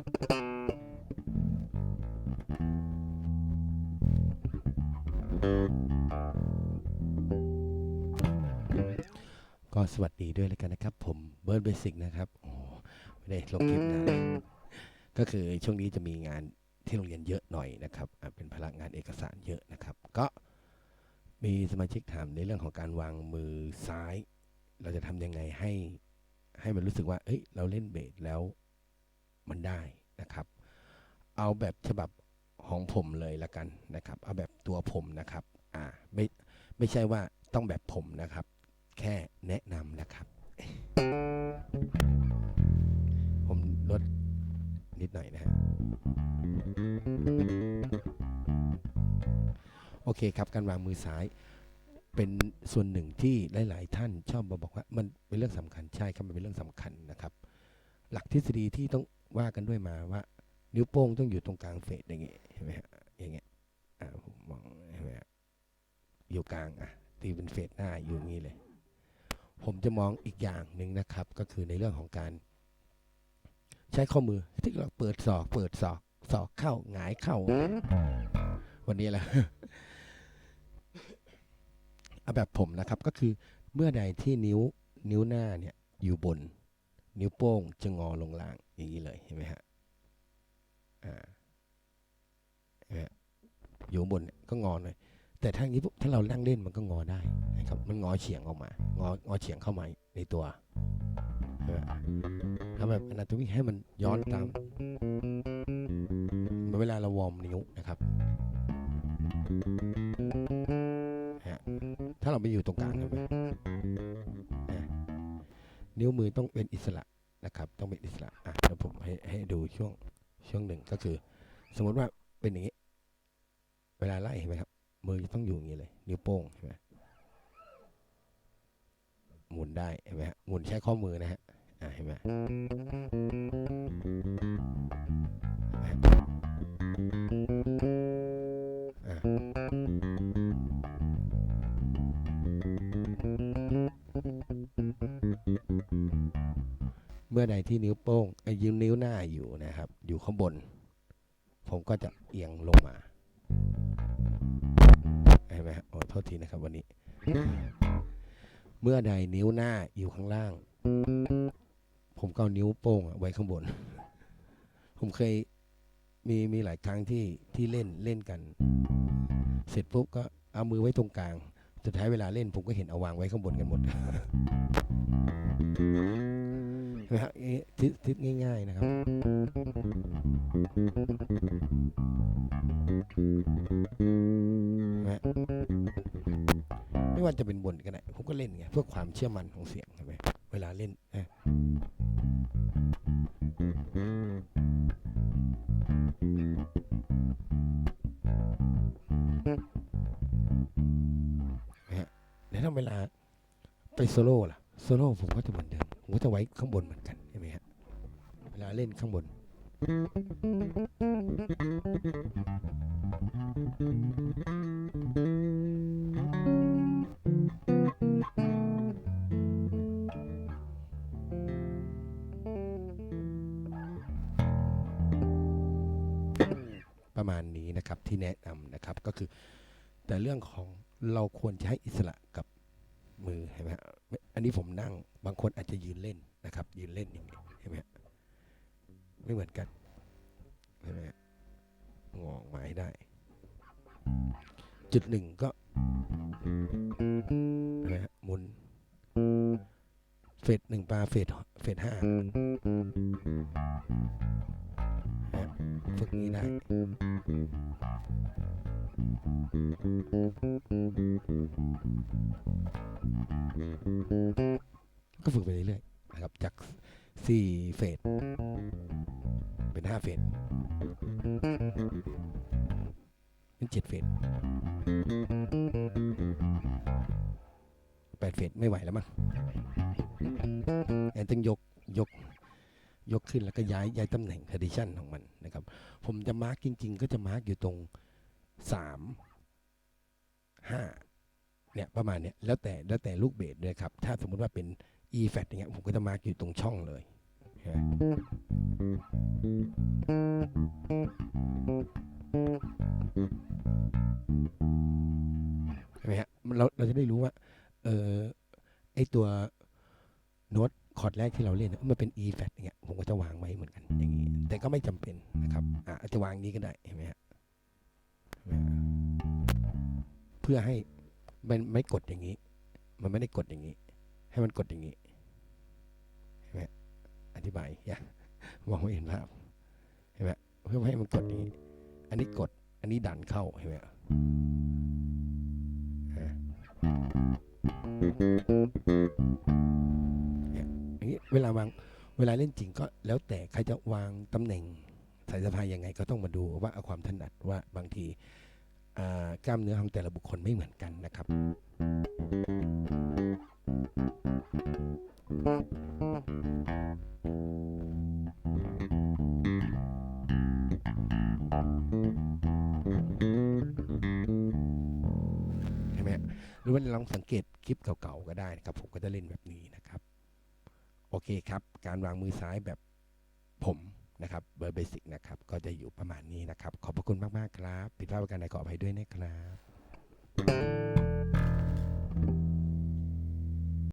ก็สวัสดีด้วยแล้วกันนะครับ ผมเบิร์ดเบสิกนะครับโอ้ไม่ได้ลงคลิปนานเลยก็คือช่วงนี้จะมีงานที่โรงเรียนเยอะหน่อยนะครับเป็นพลังงานเอกสารเยอะนะครับ ก็มีสมาชิกถามในเรื่องของการวางมือซ้าย เราจะทำยังไงให้ให้มันรู้สึกว่า เอ้ย เราเล่นเบสแล้ว มันได้นะครับ เอาแบบฉบับของผมเลยละกันนะครับ เอาแบบตัวผมนะครับอ่าไม่ไม่ใช่ว่าต้องแบบผมนะครับ แค่แนะนำนะครับ ผมลดนิดหน่อยนะฮะโอเคครับการวางมือซ้ายเป็นส่วนหนึ่งที่หลาย ๆ ท่านชอบมาบอกว่ามันเป็นเรื่องสำคัญใช่ครับมันเป็นเรื่องสำคัญนะครับ หลักทฤษฎีที่ต้อง ว่ากันด้วยมาว่า นิ้วโป้งต้องอยู่ตรงกลางเฟสอย่างเงี้ยเห็นไหมฮะอย่างเงี้ยอ่าผมมองเห็นไหมฮะอยู่กลางอะตีเป็นเฟสหน้าอยู่งี้เลย ผมจะมองอีกอย่างหนึ่งนะครับ ก็คือในเรื่องของการ ใช้ข้อมือที่เราเปิดศอกเปิดศอกศอกเข้าหงายเข้า วันนี้แหละเอาแบบผมนะครับก็คือเมื่อใดที่นิ้วนิ้วหน้าเนี่ยอยู่บน นิ้วโป้งจะงอลงล่างอย่างนี้เลยเห็นไหมฮะอ่าอยู่บนก็งอหน่อยแต่ถ้างี้ปุ๊บถ้าเรานั่งเล่นมันก็งอได้นะครับ มันงอเฉียงออกมางองอเฉียงเข้ามาในตัวนไหมทำแบบอนาโตมีให้มันย้อนตามเหมือนเวลาเราวอร์มนิ้วนะครับถ้าเราไปอยู่ตรงกลางใช่ไหม นิ้วมือต้องเป็นอิสระนะครับ ต้องเป็นอิสระอะเดี๋ยวผมให้ให้ดูช่วงช่วงหนึ่งก็คือ สมมติว่าเป็นอย่างนี้ เวลาไล่เห็นไหมครับมือจะต้องอยู่อย่างนี้เลย นิ้วโป้งใช่ไหมหมุนได้เห็นไหมฮะหมุนใช้ข้อมือนะฮะอะเห็นไหม เมื่อใดที่นิ้วโป้งไอ้ยืมนิ้วหน้าอยู่นะครับ อยู่ข้างบน ผมก็จะเอียงลงมาเห็นไหมโอ้โทษทีนะครับวันนี้ เมื่อใดนิ้วหน้าอยู่ข้างล่าง ผมก็นิ้วโป้งไว้ข้างบน ผมเคยมีมีหลายครั้งที่ที่เล่นเล่นกัน เสร็จปุ๊บก็เอามือไว้ตรงกลาง สุดท้ายเวลาเล่นผมก็เห็นเอาวางไว้ข้างบนกันหมด นไหมฮะทิศทิศง่าย ๆนะครับนไมฮะไม่ว่าจะเป็นบนก็ได้ผมก็เล่นไงเพื่อความเชื่อมั่นของเสียงเห็นไหมเวลาเล่นนะเนไหมฮะแล้วถ้าเวลาไปโซโล่ล่ะ โซโล่ผมก็จะเหมือนเดิม ผมก็จะไว้ข้างบนเหมือนกันเห็นไหมฮะเวลาเล่นข้างบน ประมาณนี้นะครับที่แนะนำนะครับก็คือ แต่เรื่องของเราควรจะให้อิสระกับ มือเห็นไหมฮะอันนี้ผมนั่งบางคนอาจจะยืนเล่นนะครับ ยืนเล่นอย่างนี้เห็นไหมฮะไม่เหมือนกันเห็นไหมฮะงอออกมาให้ได้ จุดหนึ่งก็เห็นไหมฮะหมุนเฟสหนึ่งปลาเฟสเฟสห้า ฝึกนี้ได้ก็ฝึกไปเรื่อยๆนะครับ จาก4เฟสเป็น5เฟสเป็น7เฟส8เฟสไม่ไหวแล้วมั้งแอนต้องยกยก ยกขึ้นแล้วก็ย้ายย้ายตำแหน่ง position ของมันนะครับ ผมจะมาร์กจริง ๆ ก็จะมาร์กอยู่ตรง 3 5เนี่ยประมาณเนี้ยแล้วแต่แล้วแต่ลูกเบสด้วยครับ ถ้าสมมุติว่าเป็น e flat อย่างเงี้ยผมก็จะมาร์กอยู่ตรงช่องเลยเห็นไหมฮะเราเราจะได้รู้ว่าเออไอตัว ร์ดแรกที่เราเล่นมันเป็น E flat อย่างเงี้ยผมก็จะวางไว้เหมือนกันอย่างนี้ แต่ก็ไม่จำเป็นนะครับอะจะวางนี้ก็ได้เห็นไหมฮะเพื่อให้มันไม่กดอย่างนี้ มันไม่ได้กดอย่างนี้ ให้มันกดอย่างนี้เห็นไหมอธิบายอย่ามองไม่เห็นภาพเห็นไหมเพื่อให้มันกดอย่างนี้ อันนี้กด อันนี้ดันเข้าเห็นไหม เวลาวางเวลาเล่นจริงก็แล้วแต่ใครจะวางตำแหน่งสายสะพายยังไงก็ต้องมาดูว่าเอาความถนัดว่าบางทีกล้ามเนื้อของแต่ละบุคคลไม่เหมือนกันนะครับใช่ไหมหรือว่าลองสังเกตคลิปเก่าๆก็ได้นะครับ ผมก็จะเล่นแบบนี้นะ โอเคครับ การวางมือซ้ายแบบผมนะครับเบอร์เบสิกนะครับ ก็จะอยู่ประมาณนี้นะครับ ขอบพระคุณมาก ๆ ครับ ผิดพลาดประการใดขออภัยด้วยนะครับ